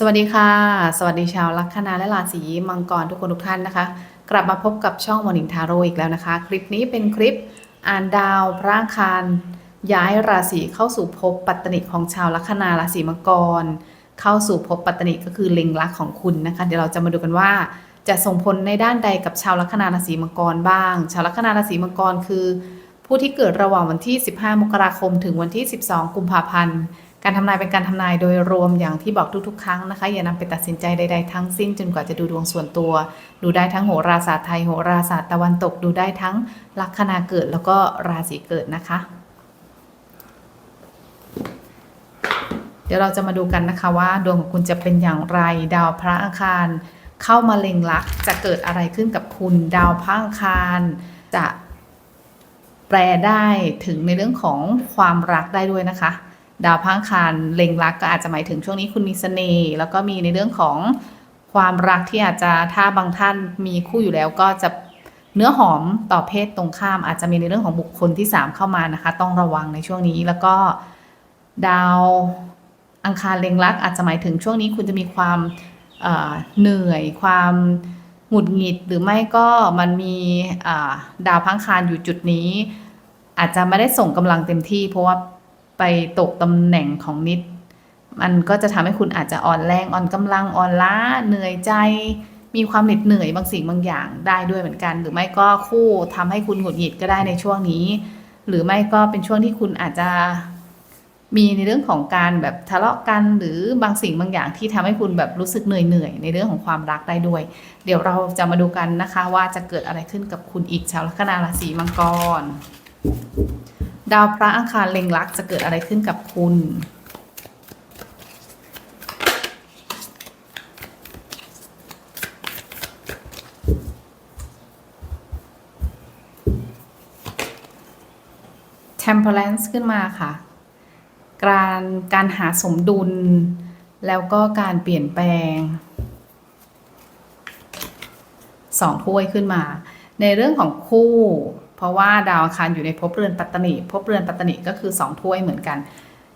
สวัสดีค่ะ สวัสดีชาวลัคนาและราศีมังกรทุกคนทุกท่านนะคะ กลับมาพบกับช่องมอนิงทาโรอีกแล้วนะคะ คลิปนี้เป็นคลิปอ่านดาวพระคารย้ายราศีเข้าสู่ภพปัตตนิของชาวลัคนาราศีมังกร เข้าสู่ภพปัตตนิก็คือเล็งลักของคุณนะคะ เดี๋ยวเราจะมาดูกันว่า จะส่งผลในด้านใดกับชาวลัคนาราศีมังกรบ้าง ชาวลัคนาราศีมังกรคือ ผู้ที่เกิดระหว่างวันที่ 15 มกราคม ถึงวันที่ 12 กุมภาพันธ์ การทำนายเป็นการทำนายโดยรวมอย่างที่บอกทุกๆ ครั้งนะคะ อย่านำไปตัดสินใจใดๆทั้งสิ้นจนกว่าจะดูดวงส่วนตัว ดูได้ทั้งโหราศาสตร์ไทยโหราศาสตร์ตะวันตกดูได้ทั้งลัคนาเกิดแล้วก็ราศีเกิดนะคะ เดี๋ยวเราจะมาดูกันนะคะว่า ดวงของคุณจะเป็นอย่างไรดาวพระอังคาร เข้ามาเล็งลักจะเกิดอะไรขึ้นกับคุณ ดาวพระอังคารจะแปลได้ถึงในเรื่องของความรักได้ด้วยนะคะ ดาวพังคารเล็งรักก็อาจจะหมายถึงช่วงนี้คุณมีเสน่ห์แล้วก็มีในเรื่องของความรักที่อาจจะถ้าบางท่านมีคู่อยู่แล้วก็จะเนื้อหอมต่อเพศตรงข้าม อาจจะมีในเรื่องของบุคคลที่ 3 เข้ามานะคะ ต้องระวังในช่วงนี้แล้วก็ดาวอังคารเล็งรักอาจจะหมายถึงช่วงนี้คุณจะมีความเหนื่อยความหงุดหงิดหรือไม่ก็มันมีดาวพังคารอยู่จุดนี้ อาจจะไม่ได้ส่งกำลังเต็มที่เพราะว่า ไปตกตำแหน่งของนิด มันก็จะทำให้คุณอาจจะอ่อนแรงอ่อนกำลังอ่อนล้าเหนื่อยใจ มีความเหน็ดเหนื่อยบางสิ่งบางอย่างได้ด้วยเหมือนกัน หรือไม่ก็คู่ทำให้คุณหงุดหงิดก็ได้ในช่วงนี้ หรือไม่ก็เป็นช่วงที่คุณอาจจะมีในเรื่องของการแบบทะเลาะกันหรือบางสิ่งบางอย่างที่ทำให้คุณแบบรู้สึกเหนื่อยเหนื่อยๆในเรื่องของความรักได้ด้วย เดี๋ยวเราจะมาดูกันนะคะว่าจะเกิดอะไรขึ้นกับคุณอีกชาวลัคนาราศีมังกร ดาวพระอังคารเล็งลักจะเกิดอะไรขึ้นกับคุณ temperance ขึ้นมาค่ะ การการหาสมดุล แล้วก็การเปลี่ยนแปลงสองถ้วยขึ้นมา ในเรื่องของคู่ เพราะว่าดาวอังคารอยู่ในภพเรือนปัตตนิภพเรือนปัตตนิก็คือสองถ้วยเหมือนกัน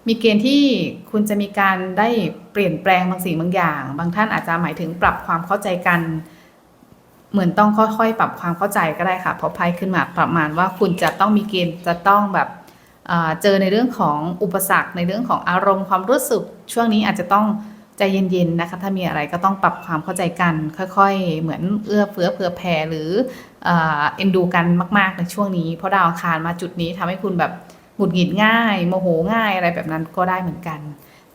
มีเกณฑ์ที่คุณจะมีการได้เปลี่ยนแปลงบางสิ่งบางอย่าง บางท่านอาจจะหมายถึงปรับความเข้าใจกัน เหมือนต้องค่อยๆ ปรับความเข้าใจก็ได้ค่ะเพราะไพ่ขึ้นมาประมาณว่าคุณจะต้องมีเกณฑ์จะต้องแบบเจอในเรื่องของอุปสรรคในเรื่องของอารมณ์ความรู้สึก ช่วงนี้อาจจะต้อง ใจเย็นๆนะคะถ้ามีอะไรก็ต้องปรับความเข้าใจกัน ค่อยๆ เหมือนเอื้อเฟื้อเผื่อแผ่หรือเอ็นดูกันมาก ๆ ในช่วงนี้ เพราะดาวอังคารมาจุดนี้ทำให้คุณแบบหงุดหงิดง่าย โมโหง่ายอะไรแบบนั้นก็ได้เหมือนกัน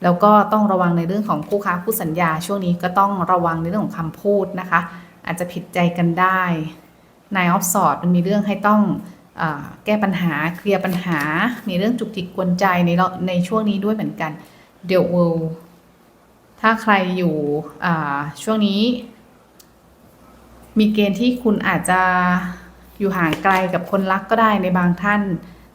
แล้วก็ต้องระวังในเรื่องของคู่ค้าคู่สัญญา ช่วงนี้ก็ต้องระวังในเรื่องของคำพูดนะคะ อาจจะผิดใจกันได้นายออฟสอดมันมีเรื่องให้ต้องอแก้ปัญหาเคลียร์ปัญหา มีเรื่องจุกจิกกวนใจในในช่วงนี้ด้วยเหมือนกันเดี๋ยว world ถ้าใครอยู่ช่วงนี้ มีเกณฑ์ที่คุณอาจจะอยู่ห่างไกลกับคนรักก็ได้ในบางท่าน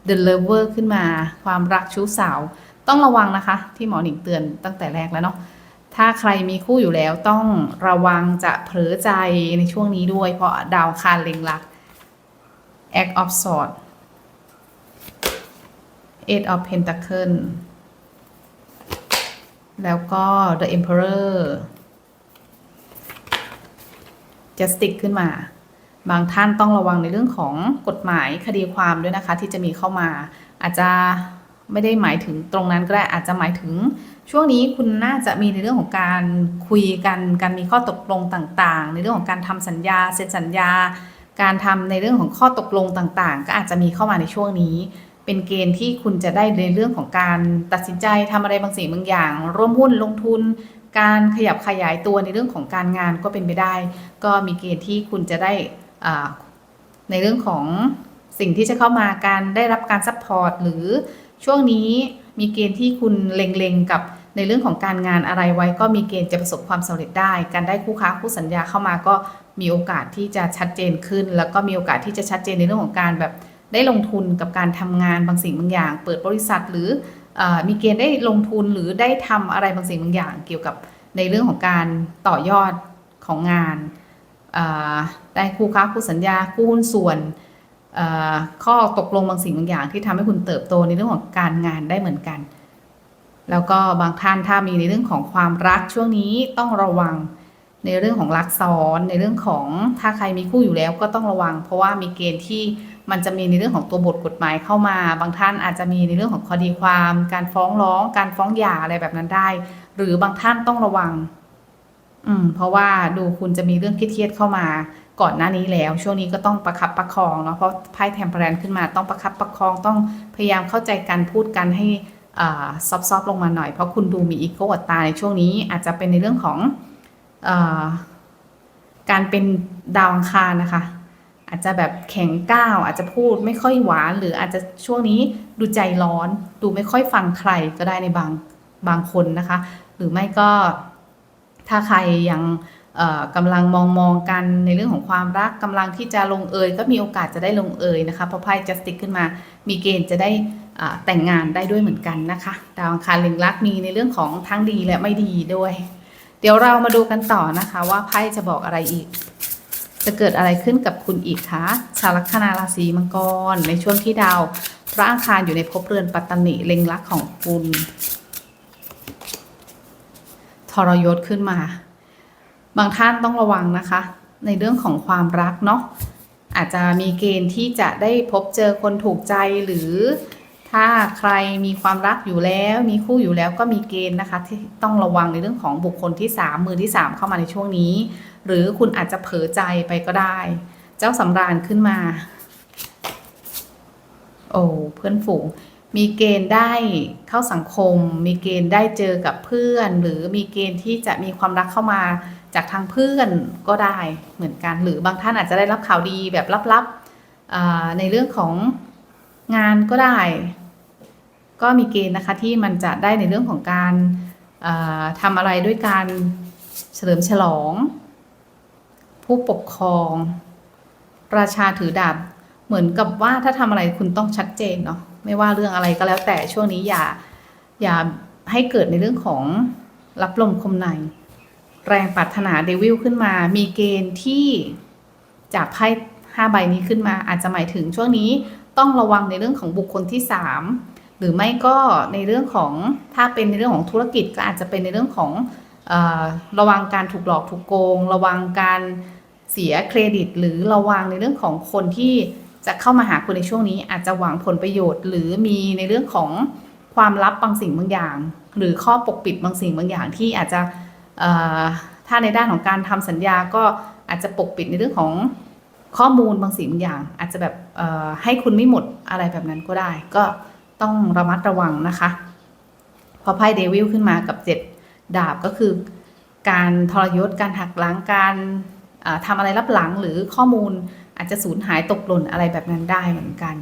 The Lover ขึ้นมาความรักชู้สาว ต้องระวังนะคะ ที่หมอหนิงเตือนตั้งแต่แรกแล้วเนาะถ้าใครมีคู่อยู่แล้วต้องระวังจะเผลอใจในช่วงนี้ด้วย เพราะดาวคารเล็งรัก Act of Swords Eight of Pentacle แล้วก็ The Emperor Justice ขึ้นมา บางท่านต้องระวังในเรื่องของกฎหมายคดีความด้วยนะคะ ที่จะมีเข้ามาอาจจะไม่ได้หมายถึงตรงนั้นก็ได้อาจจะหมายถึง ช่วงนี้คุณน่าจะมีในเรื่องของการคุยกันการมีข้อตกลงต่างๆ ในเรื่องของการทำสัญญาเซ็นสัญญา การทำในเรื่องของข้อตกลงต่างๆ ก็อาจจะมีเข้ามาในช่วงนี้ เป็นเกณฑ์ที่คุณจะได้ในเรื่องของการตัดสินใจทำอะไรบางสิ่งบางอย่าง ร่วมหุ้นลงทุน การขยับขยายตัวในเรื่องของการงานก็เป็นไปได้ ก็มีเกณฑ์ที่คุณจะได้อ่าในเรื่องของสิ่งที่จะเข้ามาการได้รับการซัพพอร์ตหรือช่วงนี้มีเกณฑ์ที่คุณเล็งๆกับในเรื่องของการงานอะไรไว้ก็มีเกณฑ์จะประสบความสำเร็จได้ การได้คู่ค้าคู่สัญญาเข้ามาก็มีโอกาสที่จะชัดเจนขึ้น แล้วก็มีโอกาสที่จะชัดเจนในเรื่องของการแบบ ได้ลงทุนกับการทำงานบางสิ่งบางอย่าง เปิดบริษัทหรืออมีเกณฑ์ได้ลงทุนหรือได้ทำอะไรบางสิ่งบางอย่าง เกี่ยวกับในเรื่องของการต่อยอดของงานได้คู่ค้าคู่สัญญาคู่หุ้นส่วนข้อตกลงบางสิ่งบางอย่าง ที่ทำให้คุณเติบโตในเรื่องของการงานได้เหมือนกัน แล้วก็บางท่านถ้ามีในเรื่องของความรักช่วงนี้ต้องระวังในเรื่องของรักซ้อนในเรื่องของถ้าใครมีคู่อยู่แล้วก็ต้องระวัง เพราะว่ามีเกณฑ์ที่ มันจะมีในเรื่องของตัวบทกฎหมายเข้ามา บางท่านอาจจะมีในเรื่องของคดีความ การฟ้องร้อง การฟ้องหย่าอะไรแบบนั้นได้ หรือบางท่านต้องระวัง อืม เพราะว่าดูคุณจะมีเรื่องเครียดเข้ามา ก่อนหน้านี้แล้ว ช่วงนี้ก็ต้องประคับประคองเนาะเพราะไพ่แทมเพลนขึ้นมาต้องประคับประคองต้องพยายามเข้าใจกันพูดกันให้อ่ซอฟๆลงมาหน่อย เพราะคุณดูมีอีโก้อัตราในช่วงนี้ อาจจะเป็นในเรื่องของอการเป็นดาวอังคารนะคะ อาจจะแบบแข็งก้าวอาจจะพูดไม่ค่อยหวาน หรืออาจจะช่วงนี้ดูใจร้อน ดูไม่ค่อยฟังใครก็ได้ในบางบางคนนะคะ หรือไม่ก็ถ้าใครยังกำลังมองมองกันในเรื่องของความรักกำลังที่จะลงเอย ก็มีโอกาสจะได้ลงเอยนะคะเพราะไพ่จัสติกขึ้นมา มีเกณฑ์จะได้แต่งงานได้ด้วยเหมือนกันนะคะดาวอังคารเล็งรักมีในเรื่องของทั้งดีและไม่ดีด้วย เดี๋ยวเรามาดูกันต่อนะคะว่าไพ่จะบอกอะไรอีก จะเกิดอะไรขึ้นกับคุณอีกคะชาวลัคนาราศีมังกร ในช่วงที่ดาวพระอังคารอยู่ในภพเรือนปัตตนิเล็งรักของคุณทรยศขึ้นมา บางท่านต้องระวังนะคะ ในเรื่องของความรักเนาะอาจจะมีเกณฑ์ที่จะได้พบเจอคนถูกใจหรือ ถ้าใครมีความรักอยู่แล้ว มีคู่อยู่แล้วก็มีเกณฑ์นะคะ ที่ต้องระวังในเรื่องของบุคคลที่ 3 มือที่ 3 เข้ามาในช่วงนี้ หรือคุณอาจจะเผลอใจไปก็ได้ เจ้าสำราญขึ้นมา โอ้เพื่อนฝูงมีเกณฑ์ได้เข้าสังคม มีเกณฑ์ได้เจอกับเพื่อน หรือมีเกณฑ์ที่จะมีความรักเข้ามาจากทางเพื่อนก็ได้เหมือนกัน หรือบางท่านอาจจะได้รับข่าวดีแบบลับๆในเรื่องของงานก็ได้ ก็มีเกณฑ์นะคะที่มันจะได้ในเรื่องของการอ่าทำอะไรด้วยการเฉลิมฉลอง ผู้ปกครอง ราชาถือดาบเหมือนกับว่าถ้าทำอะไรคุณต้องชัดเจนเนาะไม่ว่าเรื่องอะไรก็แล้วแต่ช่วงนี้อย่าอย่าให้เกิดในเรื่องของรับลมคมใน แรงปรารถนาเดวิลขึ้นมา มีเกณฑ์ที่จากไพ่ห้าใบนี้ขึ้นมา อาจจะหมายถึงช่วงนี้ต้องระวังในเรื่องของบุคคลที่สาม หรือไม่ก็ในเรื่องของถ้าเป็นในเรื่องของธุรกิจก็อาจจะเป็นในเรื่องของอระวังการถูกหลอกถูกโกง ระวังการเสียเครดิต หรือระวังในเรื่องของคนที่จะเข้ามาหาคุณในช่วงนี้ อาจจะหวังผลประโยชน์ หรือมีในเรื่องของความลับบางสิ่งบางอย่าง หรือข้อปกปิดบางสิ่งบางอย่างที่อาจจะถ้าในด้านของการทำสัญญาก็อาจจะปกปิดในเรื่องของข้อมูลบางสิ่งบางอย่าง อาจจะแบบให้คุณไม่หมดอะไรแบบนั้นก็ได้ก็ ต้องระมัดระวังนะคะ พอไพ่เดวิลขึ้นมากับเจ็ดดาบก็คือ การทรยศการหักหลังการเอ่อทำอะไรรับหลังหรือข้อมูลอาจจะสูญหายตกหล่นอะไรแบบนั้นได้เหมือนกัน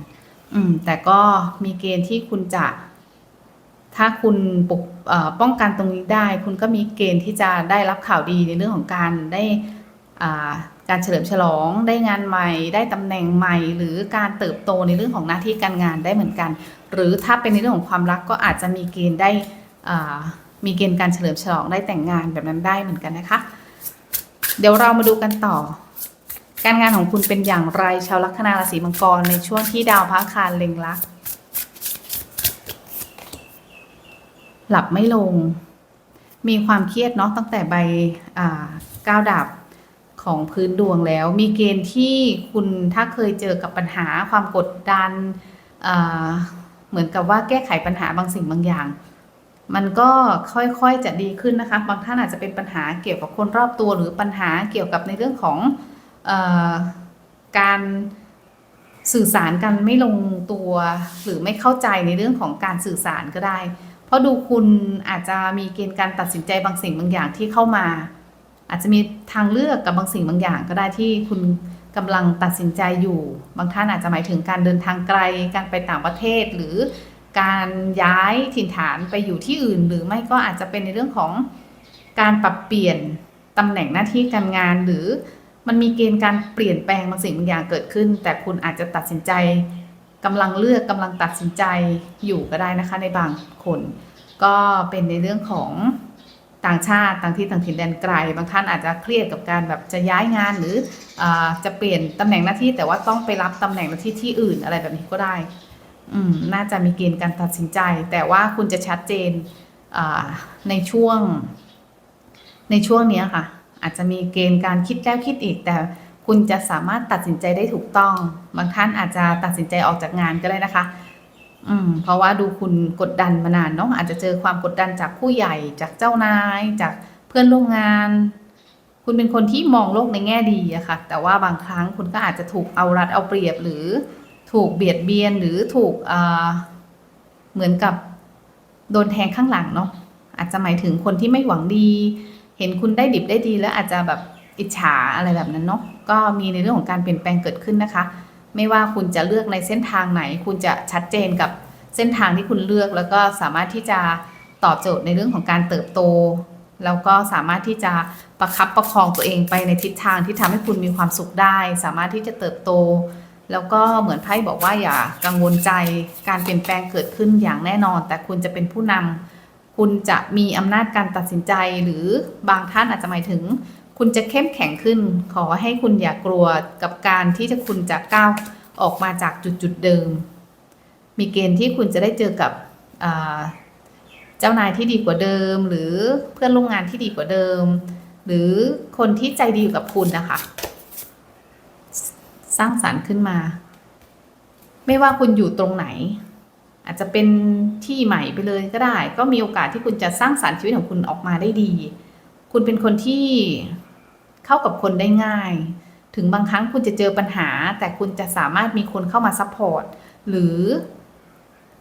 อืม แต่ก็มีเกณฑ์ที่คุณจะ ถ้าคุณปกป้องกันตรงนี้ได้ คุณก็มีเกณฑ์ที่จะได้รับข่าวดีในเรื่องของการได้การเฉลิมฉลองได้งานใหม่ ได้ตำแหน่งใหม่ หรือการเติบโตในเรื่องของหน้าที่การงานได้เหมือนกัน หรือถ้าเป็นในเรื่องของความรักก็อาจจะมีเกณฑ์ได้มีเกณฑ์การเฉลิมฉลองได้แต่งงานแบบนั้นได้เหมือนกันนะคะ เดี๋ยวเรามาดูกันต่อ การงานของคุณเป็นอย่างไรชาวลัคนาราศีมังกรในช่วงที่ดาวพระคารเล็งลักหลับไม่ลง มีความเครียดเนาะตั้งแต่ใบก้าวดาบของพื้นดวงแล้ว มีเกณฑ์ที่คุณถ้าเคยเจอกับปัญหาความกดดัน เหมือนกับว่าแก้ไขปัญหาบางสิ่งบางอย่าง มันก็ค่อยๆจะดีขึ้นนะคะ บางท่านอาจจะเป็นปัญหาเกี่ยวกับคนรอบตัว หรือปัญหาเกี่ยวกับในเรื่องของออการสื่อสารกันไม่ลงตัว หรือไม่เข้าใจในเรื่องของการสื่อสารก็ได้ เพราะดูคุณอาจจะมีเกณฑ์การตัดสินใจบางสิ่งบางอย่างที่เข้ามา อาจจะมีทางเลือกกับบางสิ่งบางอย่างก็ได้ที่คุณ กำลังตัดสินใจอยู่ บางท่านอาจจะหมายถึงการเดินทางไกล การไปต่างประเทศ หรือการย้ายถิ่นฐานไปอยู่ที่อื่น หรือไม่ก็อาจจะเป็นในเรื่องของการปรับเปลี่ยนตำแหน่งหน้าที่การงาน หรือมันมีเกณฑ์การเปลี่ยนแปลงบางสิ่งบางอย่างเกิดขึ้น แต่คุณอาจจะตัดสินใจกำลังเลือกกำลังตัดสินใจอยู่ก็ได้นะคะในบางคน ก็เป็นในเรื่องของ ต่างชาติต่างที่ต่างถิ่นแดนไกล บางท่านอาจจะเครียดกับการแบบจะย้ายงานหรืออจะเปลี่ยนตำแหน่งหน้าที่ แต่ว่าต้องไปรับตำแหน่งหน้าที่ที่อื่นอะไรแบบนี้ก็ได้ อืมน่าจะมีเกณฑ์การตัดสินใจ แต่ว่าคุณจะชัดเจนในช่วง ในช่วงนี้ค่ะ อาจจะมีเกณฑ์การคิดแล้วคิดอีก แต่คุณจะสามารถตัดสินใจได้ถูกต้อง บางท่านอาจจะตัดสินใจออกจากงานก็ได้นะคะ อืมเพราะว่าดูคุณกดดันมานานเนาะอาจจะเจอความกดดันจากผู้ใหญ่จากเจ้านาย จากเพื่อนร่วมงาน คุณเป็นคนที่มองโลกในแง่ดีอะค่ะ แต่ว่าบางครั้งคุณก็อาจจะถูกเอารัดเอาเปรียบหรือถูกเบียดเบียนหรือถูกอ่าเหมือนกับโดนแทงข้างหลังเนาะอาจจะหมายถึงคนที่ไม่หวังดี เห็นคุณได้ดิบได้ดีแล้วอาจจะแบบอิจฉาอะไรแบบนั้นเนาะก็มีในเรื่องของการเปลี่ยนแปลงเกิดขึ้นนะคะ ไม่ว่าคุณจะเลือกในเส้นทางไหน คุณจะชัดเจนกับเส้นทางที่คุณเลือก แล้วก็สามารถที่จะตอบโจทย์ในเรื่องของการเติบโต แล้วก็สามารถที่จะประคับประคองตัวเองไปในทิศทางที่ทำให้คุณมีความสุขได้ สามารถที่จะเติบโต แล้วก็เหมือนไพ่บอกว่าอย่ากังวลใจการเปลี่ยนแปลงเกิดขึ้นอย่างแน่นอน แต่คุณจะเป็นผู้นำคุณจะมีอำนาจการตัดสินใจหรือบางท่านอาจจะหมายถึง คุณจะเข้มแข็งขึ้น ขอให้คุณอย่ากลัวกับการที่จะคุณจะก้าวออกมาจากจุดจุดเดิม มีเกณฑ์ที่คุณจะได้เจอกับเจ้านายที่ดีกว่าเดิม หรือเพื่อนร่วมงานที่ดีกว่าเดิม หรือคนที่ใจดีกับคุณนะคะ สร้างสารรค์ขึ้นมา ไม่ว่าคุณอยู่ตรงไหน อาจจะเป็นที่ใหม่ไปเลยก็ได้ ก็มีโอกาสที่คุณจะสร้างสารรค์ชีวิตของคุณออกมาได้ดี คุณเป็นคนที่ เข้ากับคนได้ง่าย ถึงบางครั้งคุณจะเจอปัญหา แต่คุณจะสามารถมีคนเข้ามาซัพพอร์ตหรือ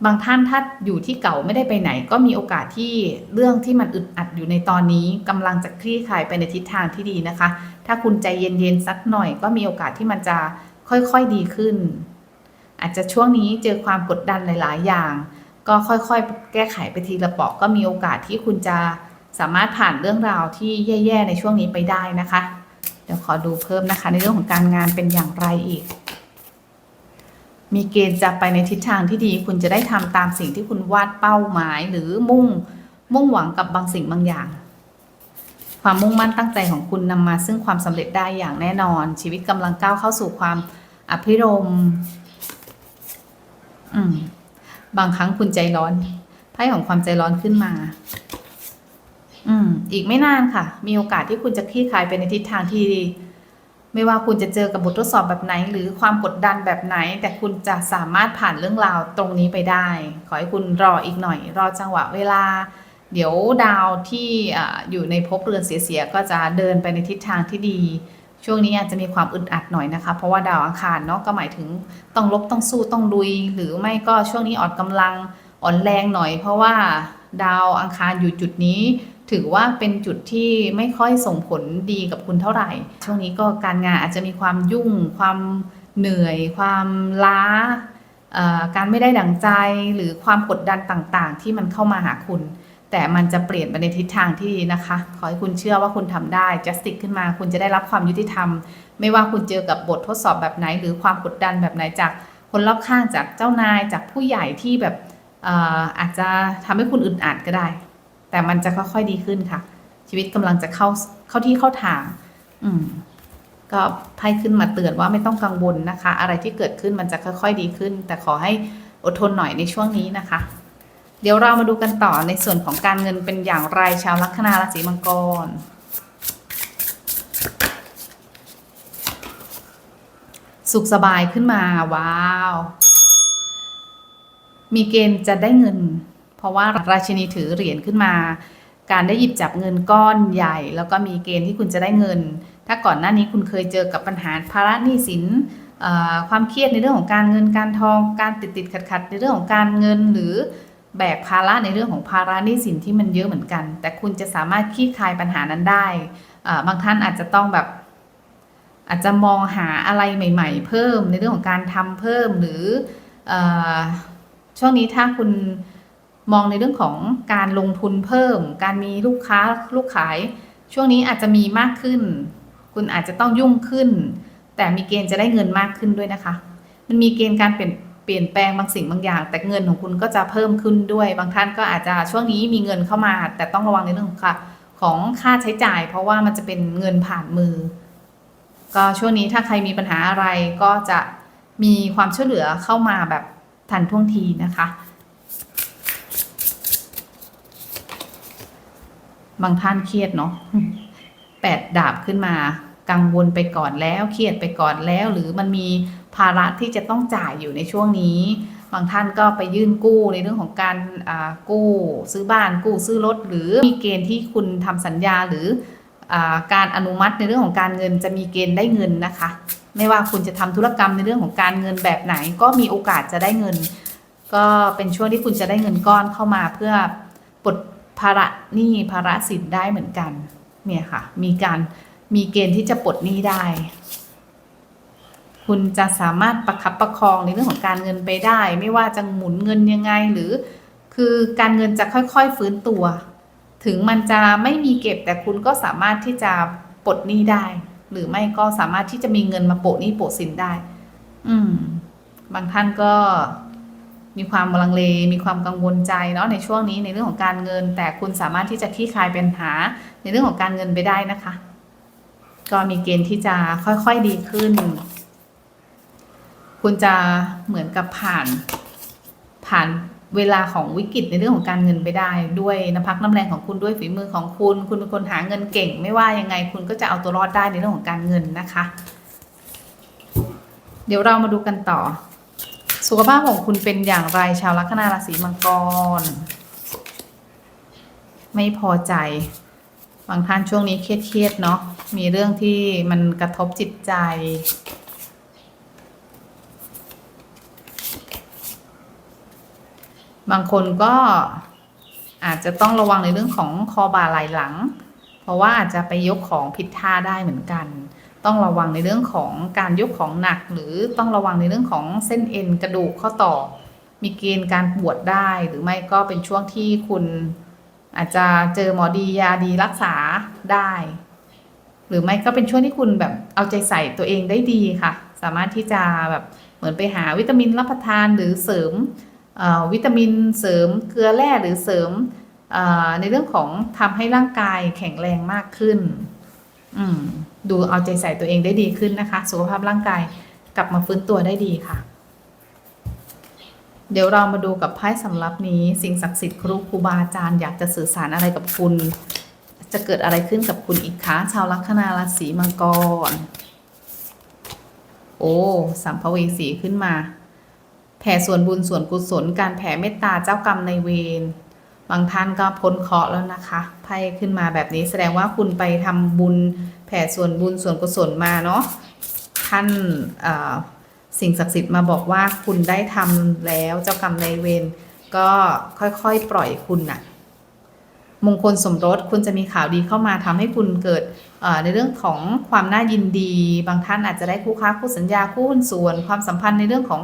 บางท่านถ้าอยู่ที่เก่าไม่ได้ไปไหน ก็มีโอกาสที่เรื่องที่มันอึดอัดอยู่ในตอนนี้กำลังจะคลี่คลายไปในทิศทางที่ดีนะคะ ถ้าคุณใจเย็นๆสักหน่อย ก็มีโอกาสที่มันจะค่อยๆดีขึ้น อาจจะช่วงนี้เจอความกดดันหลาย ๆ อย่าง ก็ค่อยๆ แก้ไขไปทีละเปาะก็มีโอกาสที่คุณจะ สามารถผ่านเรื่องราวที่แย่ ๆ ในช่วงนี้ไปได้นะคะ เดี๋ยวขอดูเพิ่มนะคะ ในเรื่องของการงานเป็นอย่างไรอีก มีเกณฑ์จะไปในทิศทางที่ดี คุณจะได้ทำตามสิ่งที่คุณวาดเป้าหมาย หรือมุ่งมุ่งหวังกับบางสิ่งบางอย่าง ความมุ่งมั่นตั้งใจของคุณนำมา ซึ่งความสำเร็จได้อย่างแน่นอน ชีวิตกำลังก้าวเข้าสู่ความอภิรมอืมบางครั้งคุณใจร้อนไพ่ของความใจร้อนขึ้นมา อืม อีกไม่นานค่ะ มีโอกาสที่คุณจะคลี่คลายไปในทิศทางที่ดีไม่ว่าคุณจะเจอกับบททดสอบแบบไหน หรือความกดดันแบบไหน แต่คุณจะสามารถผ่านเรื่องราวตรงนี้ไปได้ ขอให้คุณรออีกหน่อย รอจังหวะเวลา เดี๋ยวดาวที่อยู่ในภพเรือนเสียๆก็จะเดินไปในทิศทางที่ดี ช่วงนี้อาจจะมีความอึดอัดหน่อยนะคะ เพราะว่าดาวอังคารเนาะก็หมายถึงต้องลบต้องสู้ต้องลุย หรือไม่ก็ช่วงนี้อ่อนกำลังอ่อนแรงหน่อย เพราะว่าดาวอังคารอยู่จุดนี้ ถือว่าเป็นจุดที่ไม่ค่อยส่งผลดีกับคุณเท่าไหร่ ช่วงนี้ก็การงานอาจจะมีความยุ่ง ความเหนื่อย ความล้า การไม่ได้ดังใจหรือความกดดันต่างๆ ที่มันเข้ามาหาคุณ แต่มันจะเปลี่ยนไปในทิศทางที่ดีนะคะ ขอให้คุณเชื่อว่าคุณทำได้ justice ขึ้นมา คุณจะได้รับความยุติธรรม ไม่ว่าคุณเจอกับบททดสอบแบบไหน หรือความกดดันแบบไหนจากคนรอบข้างจากเจ้านายจากผู้ใหญ่ที่แบบเอ่ออาจจะทำให้คุณอึดอัดก็ได้ แต่มันจะค่อยๆดีขึ้นค่ะ ชีวิตกำลังจะเข้าเข้าที่เข้าทาง อืม ก็ไพ่ขึ้นมาเตือนว่าไม่ต้องกังวลนะคะ อะไรที่เกิดขึ้นมันจะค่อย ๆ ดีขึ้น แต่ขอให้อดทนหน่อยในช่วงนี้นะคะ เดี๋ยวเรามาดูกันต่อในส่วนของการเงินเป็นอย่างไรชาวลัคนาราศีมังกรสุขสบายขึ้นมา ว้าว มีเกณฑ์จะได้เงิน เพราะว่าราชินีถือเหรียญขึ้นมา การได้หยิบจับเงินก้อนใหญ่ แล้วก็มีเกณฑ์ที่คุณจะได้เงิน ถ้าก่อนหน้านี้คุณเคยเจอกับปัญหาภาระหนี้สินความเครียดในเรื่องของการเงินการทอง การติดติดขัดขัดในเรื่องของการเงินหรือแบกภาระในเรื่องของภาระหนี้สินที่มันเยอะเหมือนกัน แต่คุณจะสามารถคลี่คลายปัญหานั้นได้ บางท่านอาจจะต้องแบบอาจจะมองหาอะไรใหม่ ๆ เพิ่มในเรื่องของการทำเพิ่มหรืออช่วงนี้ถ้าคุณ มองในเรื่องของการลงทุนเพิ่ม การมีลูกค้าลูกขาย ช่วงนี้อาจจะมีมากขึ้น คุณอาจจะต้องยุ่งขึ้น แต่มีเกณฑ์จะได้เงินมากขึ้นด้วยนะคะ มันมีเกณฑ์การเปลี่ยนเปลี่ยนแปลงบางสิ่งบางอย่าง แต่เงินของคุณก็จะเพิ่มขึ้นด้วย บางท่านก็อาจจะช่วงนี้มีเงินเข้ามา แต่ต้องระวังในเรื่องของค่าของค่าใช้จ่าย เพราะว่ามันจะเป็นเงินผ่านมือ ก็ช่วงนี้ถ้าใครมีปัญหาอะไรก็จะมีความช่วยเหลือเข้ามาแบบทันท่วงทีนะคะ บางท่านเครียดเนาะแปดดาบขึ้นมากังวลไปก่อนแล้ว เครียดไปก่อนแล้ว หรือมันมีภาระที่จะต้องจ่ายอยู่ในช่วงนี้ บางท่านก็ไปยื่นกู้ในเรื่องของการกู้ ซื้อบ้านกู้ซื้อรถหรือมีเกณฑ์ที่คุณทำสัญญาหรืออการอนุมัติในเรื่องของการเงินจะมีเกณฑ์ได้เงินนะคะ ไม่ว่าคุณจะทำธุรกรรมในเรื่องของการเงินแบบไหน ก็มีโอกาสจะได้เงิน ก็เป็นช่วงที่คุณจะได้เงินก้อนเข้ามาเพื่อปลด ภาระหนี้ภาระสินได้เหมือนกัน เนี่ยค่ะ มีการมีเกณฑ์ที่จะปลดหนี้ได้ คุณจะสามารถประคับประคองในเรื่องของการเงินไปได้ ไม่ว่าจะหมุนเงินยังไงหรือ คือการเงินจะค่อยๆฟื้นตัว ถึงมันจะไม่มีเก็บแต่คุณก็สามารถที่จะปลดหนี้ได้ หรือไม่ก็สามารถที่จะมีเงินมาโปะหนี้โปะสินได้ อืม บางท่านก็ มีความลังเล มีความกังวลใจเนาะในช่วงนี้ในเรื่องของการเงิน แต่คุณสามารถที่จะคลี่คลายปัญหาในเรื่องของการเงินไปได้นะคะ ก็มีเกณฑ์ที่จะค่อยๆดีขึ้น คุณจะเหมือนกับผ่านผ่านเวลาของวิกฤตในเรื่องของการเงินไปได้ ด้วยน้ำพักน้ำแรงของคุณด้วยฝีมือของคุณ คุณเป็นคนหาเงินเก่ง ไม่ว่ายังไง คุณก็จะเอาตัวรอดได้ในเรื่องของการเงินนะคะ เดี๋ยวเรามาดูกันต่อ สุขภาพของคุณเป็นอย่างไรชาวลัคนาราศีมังกร ไม่พอใจ บางท่านช่วงนี้เครียดๆเนาะมีเรื่องที่มันกระทบจิตใจบางคนก็อาจจะต้องระวังในเรื่องของคอบ่าไหล่หลัง เพราะว่าอาจจะไปยกของผิดท่าได้เหมือนกัน ต้องระวังในเรื่องของการยกของหนัก หรือต้องระวังในเรื่องของเส้นเอ็นกระดูกข้อต่อ มีเกณฑ์การปวดได้ หรือไม่ก็เป็นช่วงที่คุณอาจจะเจอหมอดียาดีรักษาได้ หรือไม่ก็เป็นช่วงที่คุณแบบเอาใจใส่ตัวเองได้ดีค่ะ สามารถที่จะแบบเหมือนไปหาวิตามินรับประทานหรือเสริมวิตามินเสริมเกลือแร่หรือเสริมในเรื่องของทำให้ร่างกายแข็งแรงมากขึ้น อืม ดูเอาใจใส่ตัวเองได้ดีขึ้นนะคะ สุขภาพร่างกายกลับมาฟื้นตัวได้ดีค่ะ เดี๋ยวเรามาดูกับไพ่สำรับนี้สิ่งศักดิ์สิทธิ์ครูครูบาอาจารย์อยากจะสื่อสารอะไรกับคุณ จะเกิดอะไรขึ้นกับคุณอีกคะชาวลัคนาราศีมังกร โอ้สัมภเวสีขึ้นมา แผ่ส่วนบุญส่วนกุศล การแผ่เมตตาเจ้ากรรมในเวรบางท่านก็พ้นเคราะห์แล้วนะคะไพ่ขึ้นมาแบบนี้แสดงว่าคุณไปทำบุญ แผ่ส่วนบุญส่วนกุศลมาเนาะท่านสิ่งศักดิ์สิทธิ์มาบอกว่าคุณได้ทำแล้วเจ้ากรรมในายเวรก็ค่อยๆ ปล่อยคุณน่ะมงคลสมรสคุณจะมีข่าวดีเข้ามาทำให้คุณเกิดในเรื่องของความน่ายินดี บางท่านอาจจะได้คู่ค้าคู่สัญญาคู่หุ้นส่วน ความสัมพันธ์ในเรื่องของ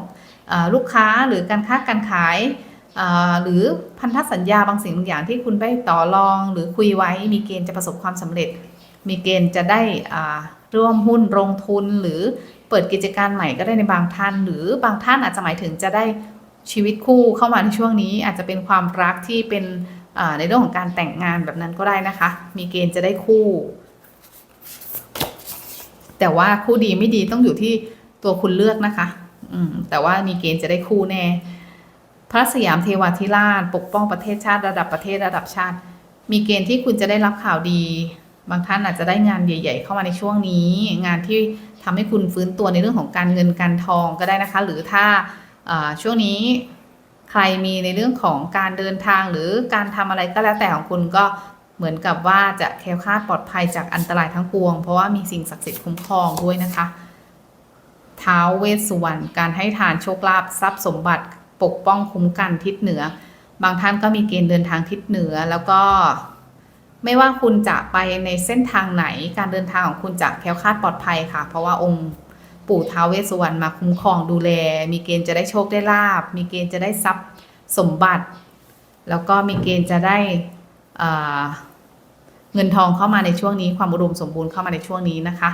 อลูกค้าหรือการค้าการขาย หรือพันธสัญญาบางสิ่งบางอย่างที่คุณได้ต่อรอง หรือคุยไว้มีเกณฑ์จะประสบความสำเร็จ มีเกณฑ์จะได้ร่วมหุ้นลงทุนหรือเปิดกิจการใหม่ก็ได้ในบางท่าน หรือบางท่านอาจจะหมายถึงจะได้ชีวิตคู่เข้ามาในช่วงนี้ อาจจะเป็นความรักที่เป็นในเรื่องของการแต่งงานแบบนั้นก็ได้นะคะ มีเกณฑ์จะได้คู่ แต่ว่าคู่ดีไม่ดีต้องอยู่ที่ตัวคุณเลือกนะคะ อืมแต่ว่ามีเกณฑ์จะได้คู่แน่ พระสยามเทวาธิราช ปกป้องประเทศชาติระดับประเทศระดับชาติ มีเกณฑ์ที่คุณจะได้รับข่าวดี บางท่านอาจจะได้งานใหญ่ ๆ เข้ามาในช่วงนี้ งานที่ทำให้คุณฟื้นตัวในเรื่องของการเงินการทองก็ได้นะคะ หรือถ้าช่วงนี้ใครมีในเรื่องของการเดินทางหรือการทำอะไรก็แล้วแต่ของคุณก็เหมือนกับว่าจะแคล้วคลาดปลอดภัยจากอันตรายทั้งปวง เพราะว่ามีสิ่งศักดิ์สิทธิ์คุ้มครองด้วยนะคะท้าวเวสสุวรรณการให้ทานโชคลาภทรัพย์สมบัติปกป้องคุ้มกันทิศเหนือ บางท่านก็มีเกณฑ์เดินทางทิศเหนือแล้วก็ ไม่ว่าคุณจะไปในเส้นทางไหน การเดินทางของคุณจะแคล้วคลาดปลอดภัยค่ะ เพราะว่าองค์ปู่ท้าวเวสสุวรรณมาคุ้มครองดูแล มีเกณฑ์จะได้โชคได้ลาบ มีเกณฑ์จะได้ทรัพย์สมบัติ แล้วก็มีเกณฑ์จะได้เงินทองเข้ามาในช่วงนี้ ความอุดมสมบูรณ์เข้ามาในช่วงนี้นะคะ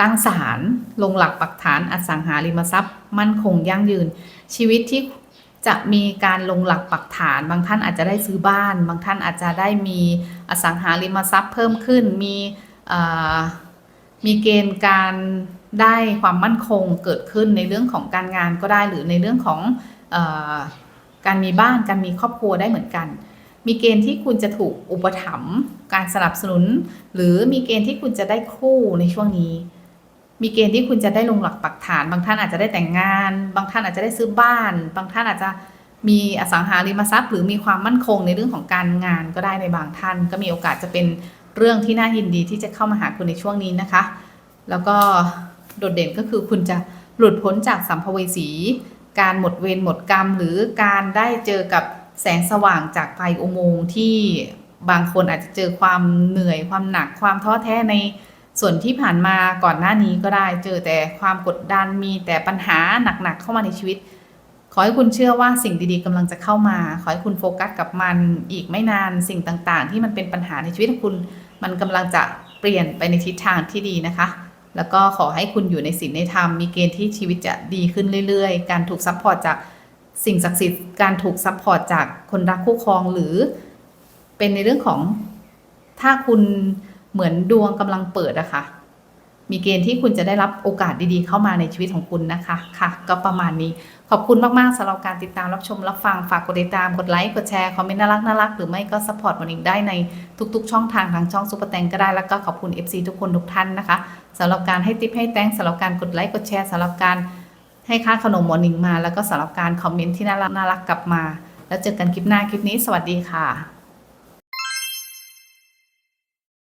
ตั้งศาลลงหลักปักฐานอสังหาริมทรัพย์ มั่นคงยั่งยืนชีวิตที่ จะมีการลงหลักปักฐาน บางท่านอาจจะได้ซื้อบ้าน บางท่านอาจจะได้มีอสังหาริมทรัพย์เพิ่มขึ้น มีมีเกณฑ์การได้ความมั่นคงเกิดขึ้นในเรื่องของการงานก็ได้หรือในเรื่องของอการมีบ้านการมีครอบครัวได้เหมือนกัน มีเกณฑ์ที่คุณจะถูกอุปถัมภ์การสนับสนุน หรือมีเกณฑ์ที่คุณจะได้คู่ในช่วงนี้ มีเกณฑ์ที่คุณจะได้ลงหลักปักฐาน บางท่านอาจจะได้แต่งงาน บางท่านอาจจะได้ซื้อบ้าน บางท่านอาจจะมีอสังหาริมทรัพย์ หรือมีความมั่นคงในเรื่องของการงานก็ได้ในบางท่าน ก็มีโอกาสจะเป็นเรื่องที่น่ายินดีที่จะเข้ามาหาคุณในช่วงนี้นะคะ แล้วก็โดดเด่นก็คือคุณจะหลุดพ้นจากสัมภเวสี การหมดเวรหมดกรรม หรือการได้เจอกับแสงสว่างจากไฟอุโมงค์ที่บางคนอาจจะเจอความเหนื่อยความหนักความท้อแท้ใน ส่วนที่ผ่านมาก่อนหน้านี้ก็ได้เจอแต่ความกดดันมีแต่ปัญหาหนักๆเข้ามาในชีวิต ขอให้คุณเชื่อว่าสิ่งดีๆกำลังจะเข้ามา ขอให้คุณโฟกัสกับมันอีกไม่นานสิ่งต่างๆ ที่มันเป็นปัญหาในชีวิตของคุณ มันกำลังจะเปลี่ยนไปในทิศทางที่ดีนะคะ แล้วก็ขอให้คุณอยู่ในศีลในธรรมมีเกณฑ์ที่ชีวิตจะดีขึ้นเรื่อยๆ การถูกซัพพอร์ตจากสิ่งศักดิ์สิทธิ์การถูกซัพพอร์ตจากคนรักคู่ครองหรือ เป็นในเรื่องของถ้าคุณ เหมือนดวงกำลังเปิดอะค่ะ มีเกณฑ์ที่คุณจะได้รับโอกาสดีๆ เข้ามาในชีวิตของคุณนะคะ ค่ะ ก็ประมาณนี้ ขอบคุณมากๆสำหรับการติดตามรับชมรับฟัง ฝากกดติดตาม กดไลค์ กดแชร์ คอมเมนต์น่ารักน่ารักหรือไม่ก็สปอร์ตวันอีกได้ในทุก ๆ ช่องทางทางช่องซุปเปอร์แตงก็ได้ แล้วก็ขอบคุณ FC ทุกคนทุกท่านนะคะสำหรับการให้ติปให้แตงสำหรับการกดไลค์ กดแชร์สำหรับการให้ค่าขนมหมอนิงมา แล้วก็สำหรับการคอมเมนต์ที่น่ารักน่ารักกลับมา แล้วเจอกันคลิปหน้าคลิปนี้ สวัสดีค่ะ